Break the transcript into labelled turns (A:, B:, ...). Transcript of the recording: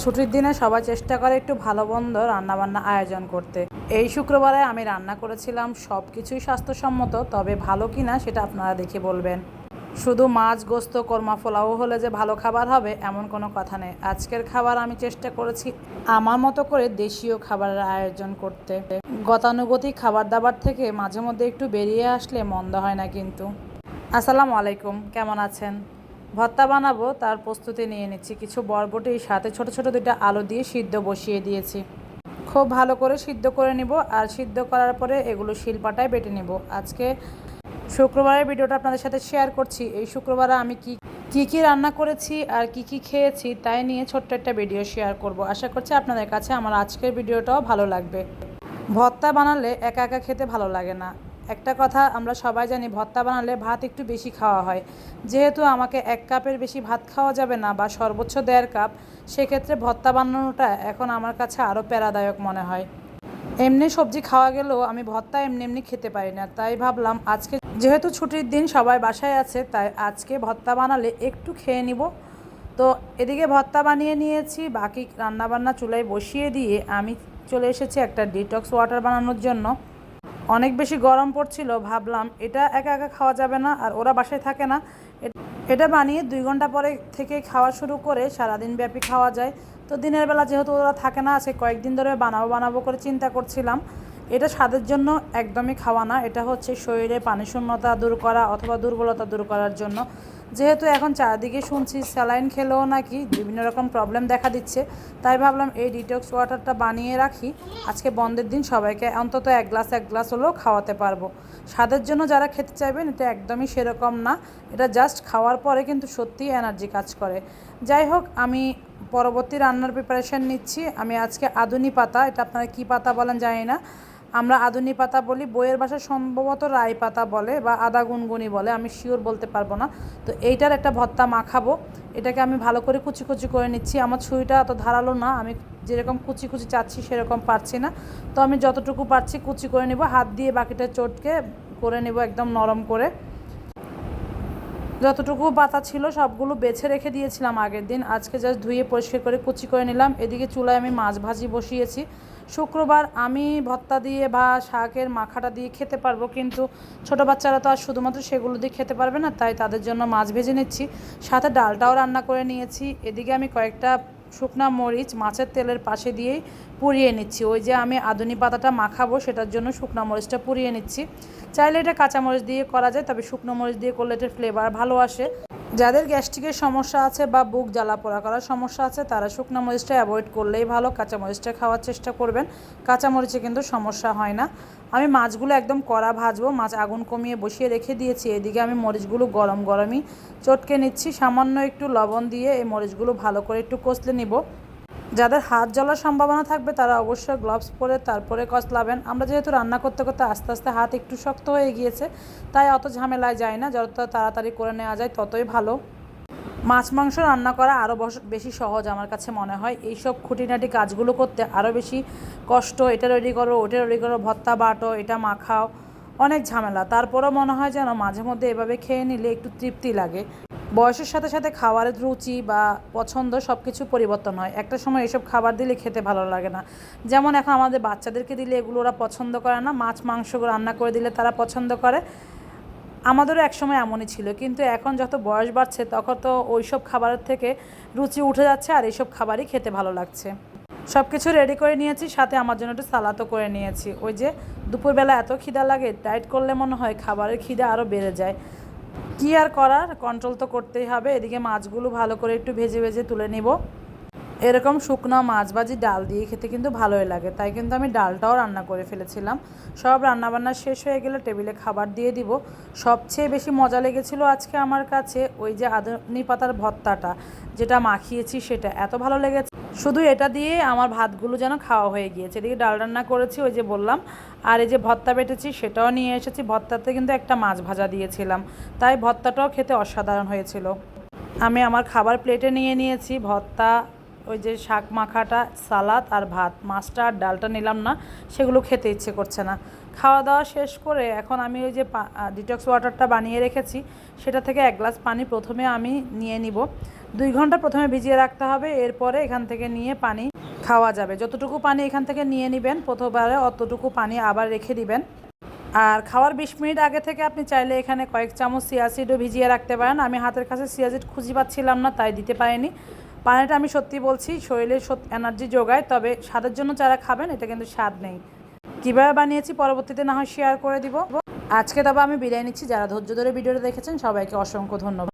A: ছুটির দিনে সবাই চেষ্টা করে একটু ভালো মন্দ রান্নাবান্না আয়োজন করতে। এই শুক্রবারে আমি রান্না করেছিলাম সব কিছুই স্বাস্থ্যসম্মত, তবে ভালো কি না সেটা আপনারা দেখে বলবেন। শুধু মাছ, গোস্ত, কর্মা ফোলাও হলে যে ভালো খাবার হবে এমন কোনো কথা নেই। আজকের খাবার আমি চেষ্টা করেছি আমার মতো করে দেশীয় খাবারের আয়োজন করতে। গতানুগতিক খাবার দাবার থেকে মাঝে মধ্যে একটু বেরিয়ে আসলে মন্দ হয় না কিন্তু। আসসালামু আলাইকুম, কেমন আছেন? ভর্তা বানাবো, তার প্রস্তুতি নিয়ে নিচ্ছি। কিছু বরবটির সাথে ছোট ছোট দুইটা আলু দিয়ে সিদ্ধ বসিয়ে দিয়েছি। খুব ভালো করে সিদ্ধ করে নিব আর সিদ্ধ করার পরে এগুলো শিলপাটায় বেটে নিব। আজকে শুক্রবারের ভিডিওটা আপনাদের সাথে শেয়ার করছি। এই শুক্রবারে আমি কি কি কি রান্না করেছি আর কি কি খেয়েছি তাই নিয়ে ছোট্ট একটা ভিডিও শেয়ার করব। আশা করছি আপনাদের কাছে আমার আজকের ভিডিওটাও ভালো লাগবে। ভর্তা বানালে একা একা খেতে ভালো লাগে না। একটা কথা আমরা সবাই জানি, ভর্তা বানালে ভাত একটু বেশি খাওয়া হয়। যেহেতু আমাকে এক কাপের বেশি ভাত খাওয়া যাবে না বা সর্বোচ্চ দেড় কাপ, সেক্ষেত্রে ভর্তা বানানোটা এখন আমার কাছে আরও প্যারাদায়ক মনে হয়। এমনি সবজি খাওয়া গেলেও আমি ভর্তা এমনি এমনি খেতে পারি না, তাই ভাবলাম আজকে যেহেতু ছুটির দিন সবাই বাসায় আছে, তাই আজকে ভর্তা বানালে একটু খেয়ে নিব। তো এদিকে ভর্তা বানিয়ে নিয়েছি, বাকি রান্নাবান্না চুলায় বসিয়ে দিয়ে আমি চলে এসেছি একটা ডিটক্স ওয়াটার বানানোর জন্য। অনেক বেশি গরম পড়ছিল, ভাবলাম এটা একা একা খাওয়া যাবে না আর ওরা বাসায় থাকে না। এটা বানিয়ে দুই ঘণ্টা পরে থেকে খাওয়া শুরু করে সারাদিন ব্যাপী খাওয়া যায়। তো দিনের বেলা যেহেতু ওরা থাকে না, সে কয়েকদিন ধরে বানাবো বানাবো করে চিন্তা করছিলাম। এটা স্বাদের জন্য একদমই খাওয়া না, এটা হচ্ছে শরীরে পানি শূন্যতা দূর করা অথবা দুর্বলতা দূর করার জন্য। যেহেতু এখন চারদিকে শুনছি স্যালাইন খেলেও নাকি বিভিন্ন রকম প্রবলেম দেখা দিচ্ছে, তাই ভাবলাম এই ডিটক্স ওয়াটারটা বানিয়ে রাখি। আজকে বন্ধের দিন সবাইকে অন্তত এক গ্লাস এক গ্লাস হলেও খাওয়াতে পারব। স্বাদের জন্য যারা খেতে চাইবেন, এটা একদমই সেরকম না। এটা জাস্ট খাওয়ার পরে কিন্তু সত্যিই এনার্জি কাজ করে। যাই হোক, আমি পরবর্তী রান্নার প্রিপারেশন নিচ্ছি। আমি আজকে আধুনি পাতা, এটা আপনারা কী পাতা বলেন জানি না। আমরা আধুনি পাতা বলি, বইয়ের ভাষায় সম্ভবত রাই পাতা বলে বা আদা গুনগুনি বলে, আমি শিওর বলতে পারব না। তো এইটার একটা ভর্তা মাখাবো। এটাকে আমি ভালো করে কুচি কুচি করে নিচ্ছি। আমার ছুরিটা এত ধারালো না, আমি যেরকম কুচি কুচি চাচ্ছি সেরকম পারছি না। তো আমি যতটুকু পারছি কুচি করে নেব। হাত দিয়ে বাকিটা চটকে করে নেব একদম নরম করে। যতটুকু পাতা ছিল সবগুলো বেছে রেখে দিয়েছিলাম আগের দিন। আজকে জাস্ট ধুয়ে পরিষ্কার করে কুচি করে নিলাম। এদিকে চুলায় আমি মাছ ভাজি বসিয়েছি। শুক্রবার আমি ভত্তা দিয়ে বা শাকের মাখাটা দিয়ে খেতে পারব, কিন্তু ছোট বাচ্চারা তো আর শুধুমাত্র সেগুলো দিয়ে খেতে পারবে না, তাই তাদের জন্য মাছ ভেজে নিচ্ছি। সাথে ডালটাও রান্না করে নিয়েছি। এদিকে আমি কয়েকটা শুকনা মরিচ মাছের তেলের পাশে দিয়েই পুড়িয়ে নিচ্ছি। ওই যে আমি আধুনি পাতাটা মাখাবো, সেটার জন্য শুকনো মরিচটা পুড়িয়ে নিচ্ছি। চাইলে এটা কাঁচা মরিচ দিয়ে করা যায়, তবে শুকনো মরিচ দিয়ে করলে এটার ফ্লেভার ভালো আসে। যাদের গ্যাস্ট্রিকের সমস্যা আছে বা বুক জ্বালা পোড়া করার সমস্যা আছে, তারা শুকনো মরিচটা অ্যাভয়েড করলেই ভালো। কাঁচা মরিচটা খাওয়ার চেষ্টা করবেন। কাঁচা মরিচে কিন্তু সমস্যা হয় না। আমি মাছগুলো একদম কড়া ভাজবো, মাছ আগুন কমিয়ে বসিয়ে রেখে দিয়েছি। এদিকে আমি মরিচগুলো গরম গরমই চটকে নিচ্ছি। সামান্য একটু লবণ দিয়ে এই মরিচগুলো ভালো করে একটু কষলে নিব। যাদের হাত জ্বলার সম্ভাবনা থাকবে, তারা অবশ্যই গ্লাভস পরে তারপরে কষলাবেন আমরা যেহেতু রান্না করতে করতে আস্তে আস্তে হাত একটু শক্ত হয়ে গিয়েছে, তাই অত ঝামেলায় যায় না। যত তাড়াতাড়ি করে নেওয়া যায়, ততই ভালো। মাছ, মাংস রান্না করা আরও বেশি সহজ আমার কাছে মনে হয়। এইসব খুঁটিনাটি কাজগুলো করতে আরও বেশি কষ্ট। এটা রেডি করো, ওটা রেডি করো ভত্তা বাটো, এটা মাখাও। অনেক ঝামেলা। তারপরেও মনে হয় যেন মাঝে মধ্যে এভাবে খেয়ে নিলে একটু তৃপ্তি লাগে। বয়সের সাথে সাথে খাবারের রুচি বা পছন্দ সব কিছু পরিবর্তন হয়। একটা সময় এসব খাবার দিলে খেতে ভালো লাগে না। যেমন এখন আমাদের বাচ্চাদেরকে দিলে এগুলো ওরা পছন্দ করে না। মাছ, মাংস রান্না করে দিলে তারা পছন্দ করে। আমাদেরও একসময় এমনই ছিল। কিন্তু এখন যত বয়স বাড়ছে, তখন তো ওইসব খাবারের থেকে রুচি উঠে যাচ্ছে আর এইসব খাবারই খেতে ভালো লাগছে। সব কিছু রেডি করে নিয়েছি, সাথে আমার জন্য একটু সালাদও করে নিয়েছি। ওই যে দুপুরবেলা এত খিদা লাগে ডায়েট করলে মনে হয় খাবারের খিদা আরও বেড়ে যায়। কী আর করার? কন্ট্রোল তো করতেই হবে। এদিকে মাছগুলো ভালো করে একটু ভেজে ভেজে তুলে নিব। এরকম শুকনো মাছ ভাজি ডাল দিয়ে খেতে কিন্তু ভালোই লাগে। তাই কিন্তু আমি ডালটাও রান্না করে ফেলেছিলাম। সব রান্নাবান্না শেষ হয়ে গেলে টেবিলে খাবার দিয়ে দিব। সবচেয়ে বেশি মজা লেগেছিল আজকে আমার কাছে ওই যে আদনি পাতার ভর্তাটা, যেটা মাখিয়েছি সেটা। এত ভালো লেগেছে। শুধু এটা দিয়ে আমার ভাতগুলো যেন খাওয়া হয়ে গিয়েছে। এদিকে ডাল রান্না করেছি, ওই যে বললাম। আর এই যে ভত্তা বেটেছি, সেটাও নিয়ে এসেছি। ভত্তাতে কিন্তু একটা মাছ ভাজা দিয়েছিলাম। তাই ভত্তাটাও খেতে অসাধারণ হয়েছিল। আমি আমার খাবার প্লেটে নিয়ে নিয়েছি। ভর্তা ওই যে শাক মাখাটা, সালাদ আর ভাত, মাছটা আর ডালটা নিলাম না, সেগুলো খেতে ইচ্ছে করছে না। খাওয়া দাওয়া শেষ করে এখন আমি ওই যে ডিটক্স ওয়াটারটা বানিয়ে রেখেছি, সেটা থেকে এক গ্লাস পানি প্রথমে আমি নিয়ে নিব। দুই ঘণ্টা প্রথমে ভিজিয়ে রাখতে হবে, এরপরে এখান থেকে নিয়ে পানি খাওয়া যাবে। যতটুকু পানি এখান থেকে নিয়ে নেবেন, প্রথমবারে অতটুকু পানি আবার রেখে দিবেন। আর খাওয়ার বিশ মিনিট আগে থেকে আপনি চাইলে এখানে কয়েক চামচ সিয়াসিডও ভিজিয়ে রাখতে পারেন। আমি হাতের কাছে সিয়াসিড খুঁজে পাচ্ছিলাম না, তাই দিতে পারিনি। পানিটা আমি সত্যি বলছি, শরীরে এনার্জি যোগায়, তবে স্বাদের জন্য যারা খাবেন, এটা কিন্তু স্বাদ নেই। কীভাবে বানিয়েছি পরবর্তীতে না হয় শেয়ার করে দিব। আজকে তবে আমি বিদায় নিচ্ছি, যারা ধৈর্য ধরে ভিডিওটা দেখেছেন, সবাইকে অসংখ্য ধন্যবাদ।